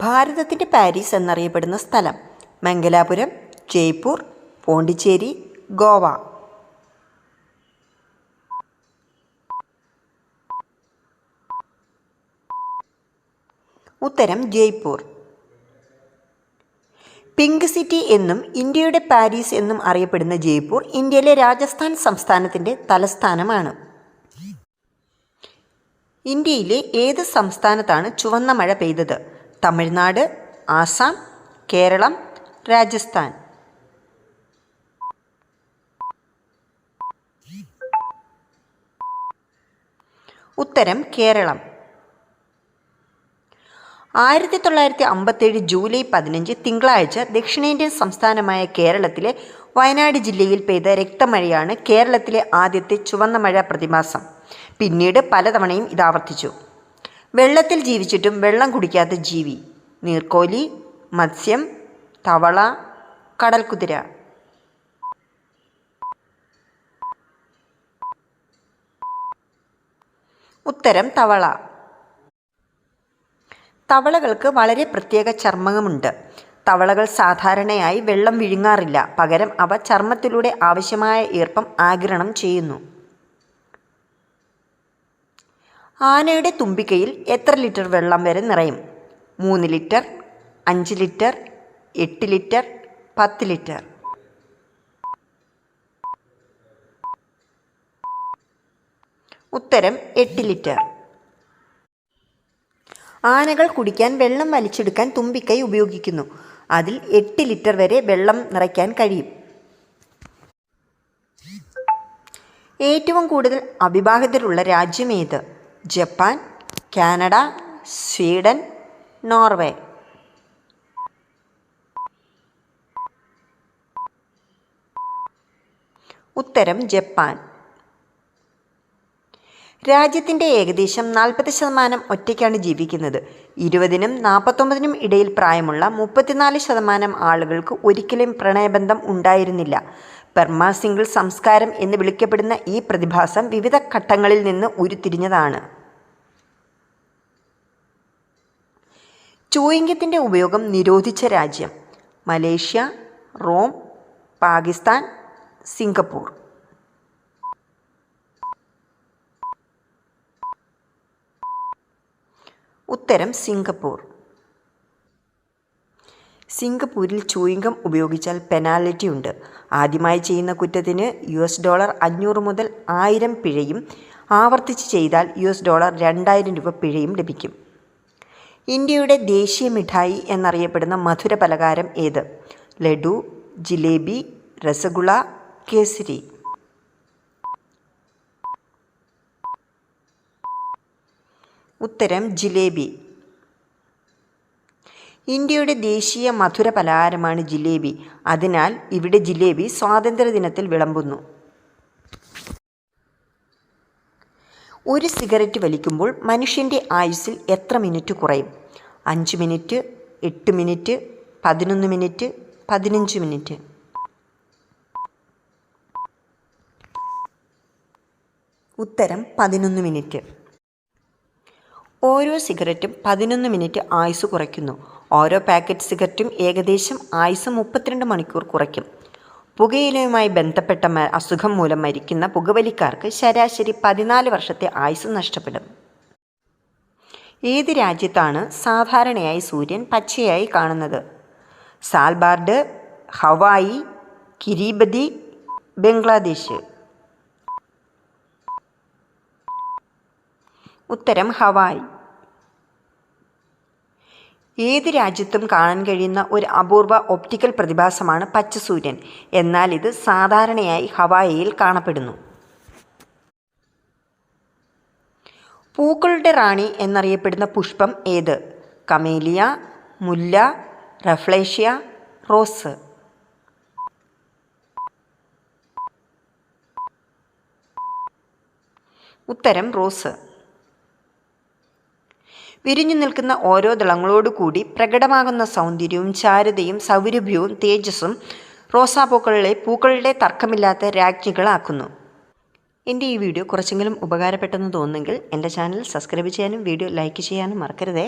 ഭാരതത്തിന്റെ പാരീസ് എന്നറിയപ്പെടുന്ന സ്ഥലം. മംഗലാപുരം ജയ്പൂർ പോണ്ടിച്ചേരി ഗോവ. ഉത്തരം ജയ്പൂർ. പിങ്ക് സിറ്റി എന്നും ഇന്ത്യയുടെ പാരീസ് എന്നും അറിയപ്പെടുന്ന ജയ്പൂർ ഇന്ത്യയിലെ രാജസ്ഥാൻ സംസ്ഥാനത്തിന്റെ തലസ്ഥാനമാണ്. ഇന്ത്യയിലെ ഏത് സംസ്ഥാനത്താണ് ചുവന്ന മഴ പെയ്തത്? തമിഴ്നാട് ആസാം കേരളം രാജസ്ഥാൻ. ഉത്തരം കേരളം. ആയിരത്തി തൊള്ളായിരത്തി അമ്പത്തേഴ് ജൂലൈ പതിനഞ്ച് തിങ്കളാഴ്ച ദക്ഷിണേന്ത്യൻ സംസ്ഥാനമായ കേരളത്തിലെ വയനാട് ജില്ലയിൽ പെയ്ത രക്തമഴയാണ് കേരളത്തിലെ ആദ്യത്തെ ചുവന്ന മഴ പ്രതിമാസം. പിന്നീട് പലതവണയും ഇത് ആവർത്തിച്ചു വെള്ളത്തിൽ ജീവിച്ചിട്ടും വെള്ളം കുടിക്കാത്ത ജീവി. നീർക്കോലി മത്സ്യം തവള കടൽക്കുതിര. ഉത്തരം തവള. തവളകൾക്ക് വളരെ പ്രത്യേക ചർമ്മമുണ്ട് തവളകൾ സാധാരണയായി വെള്ളം വിഴുങ്ങാറില്ല. പകരം അവ ചർമ്മത്തിലൂടെ ആവശ്യമായ ഈർപ്പം ആഗിരണം ചെയ്യുന്നു. ആനയുടെ തുമ്പിക്കൈയിൽ എത്ര ലിറ്റർ വെള്ളം വരെ നിറയും? മൂന്ന് ലിറ്റർ അഞ്ച് ലിറ്റർ എട്ട് ലിറ്റർ പത്ത് ലിറ്റർ. ഉത്തരം എട്ട് ലിറ്റർ. ആനകൾ കുടിക്കാൻ വെള്ളം വലിച്ചെടുക്കാൻ തുമ്പിക്കൈ ഉപയോഗിക്കുന്നു. അതിൽ എട്ട് ലിറ്റർ വരെ വെള്ളം നിറയ്ക്കാൻ കഴിയും. ഏറ്റവും കൂടുതൽ അവിവാഹിതരുള്ള രാജ്യം ഏത്? Japan Canada Sweden Norway. ഉത്തരം ജപ്പാൻ. രാജ്യത്തിന്റെ ഏകദേശം നാൽപ്പത് ശതമാനം ഒറ്റയ്ക്കാണ് ജീവിക്കുന്നത്. ഇരുപതിനും നാൽപ്പത്തൊമ്പതിനും ഇടയിൽ പ്രായമുള്ള മുപ്പത്തിനാല് ശതമാനം ആളുകൾക്ക് ഒരിക്കലും പ്രണയബന്ധം ഉണ്ടായിരുന്നില്ല. പെർമാ സിംഗിൾ സംസ്കാരം എന്ന് വിളിക്കപ്പെടുന്ന ഈ പ്രതിഭാസം വിവിധ ഘട്ടങ്ങളിൽ നിന്ന് ഉരുത്തിരിഞ്ഞതാണ്. ചൂയിങ്കത്തിന്റെ ഉപയോഗം നിരോധിച്ച രാജ്യം മലേഷ്യ റോം പാകിസ്ഥാൻ സിംഗപ്പൂർ. ഉത്തരം സിംഗപ്പൂർ. സിംഗപ്പൂരിൽ ചൂയിങ്കം ഉപയോഗിച്ചാൽ പെനാലിറ്റി ഉണ്ട്. ആദ്യമായി ചെയ്യുന്ന കുറ്റത്തിന് യു എസ് ഡോളർ അഞ്ഞൂറ് മുതൽ ആയിരം പിഴയും. ആവർത്തിച്ച് ചെയ്താൽ യു എസ് ഡോളർ രണ്ടായിരം രൂപ പിഴയും ലഭിക്കും. ഇന്ത്യയുടെ ദേശീയ മിഠായി എന്നറിയപ്പെടുന്ന മധുര പലകാരം ഏത്? ലഡു ജിലേബി രസഗുള കേസരി. ഉത്തരം ജിലേബി. ഇന്ത്യയുടെ ദേശീയ മധുര പലഹാരമാണ് ജിലേബി. അതിനാൽ ഇവിടെ ജിലേബി സ്വാതന്ത്ര്യദിനത്തിൽ വിളമ്പുന്നു. ഒരു സിഗരറ്റ് വലിക്കുമ്പോൾ മനുഷ്യന്റെ ആയുസ്സിൽ എത്ര മിനിറ്റ് കുറയും? അഞ്ച് മിനിറ്റ് എട്ട് മിനിറ്റ് പതിനൊന്ന് മിനിറ്റ് പതിനഞ്ച് മിനിറ്റ്. ഉത്തരം പതിനൊന്ന് മിനിറ്റ്. ഓരോ സിഗരറ്റും പതിനൊന്ന് മിനിറ്റ് ആയുസ് കുറയ്ക്കുന്നു. ഓരോ പാക്കറ്റ് സിഗരറ്റും ഏകദേശം ആയുസ് മുപ്പത്തിരണ്ട് മണിക്കൂർ കുറയ്ക്കും. പുകയിലയുമായി ബന്ധപ്പെട്ട അസുഖം മൂലം മരിക്കുന്ന പുകവലിക്കാർക്ക് ശരാശരി പതിനാല് വർഷത്തെ ആയുസ് നഷ്ടപ്പെടും. ഏത് രാജ്യത്താണ് സാധാരണയായി സൂര്യൻ പച്ചയായി കാണുന്നത്? സാൽബാർഡ് ഹവായി കിരീബതി ബംഗ്ലാദേശ്. ഉത്തരം ഹവായി. ഏത് രാജ്യത്തും കാണാൻ കഴിയുന്ന ഒരു അപൂർവ ഒപ്റ്റിക്കൽ പ്രതിഭാസമാണ് പച്ച സൂര്യൻ എന്നാൽ ഇത് സാധാരണയായി ഹവായിയിൽ കാണപ്പെടുന്നു. പൂക്കളുടെ റാണി എന്നറിയപ്പെടുന്ന പുഷ്പം ഏത്? കമേലിയ മുല്ല റഫ്ലേഷ്യ റോസ്. ഉത്തരം റോസ്. വിരിഞ്ഞു നിൽക്കുന്ന ഓരോ ദളങ്ങളോടുകൂടി പ്രകടമാകുന്ന സൗന്ദര്യവും ചാരുതയും സൗരഭ്യവും തേജസ്സും റോസാപ്പൂക്കളിലെ പൂക്കളുടെ തർക്കമില്ലാത്ത രാജ്ഞികളാക്കുന്നു. എന്റെ ഈ വീഡിയോ കുറച്ചെങ്കിലും ഉപകാരപ്പെട്ടെന്ന് തോന്നുന്നെങ്കിൽ എന്റെ ചാനൽ സബ്സ്ക്രൈബ് ചെയ്യാനും വീഡിയോ ലൈക്ക് ചെയ്യാനും മറക്കരുതേ.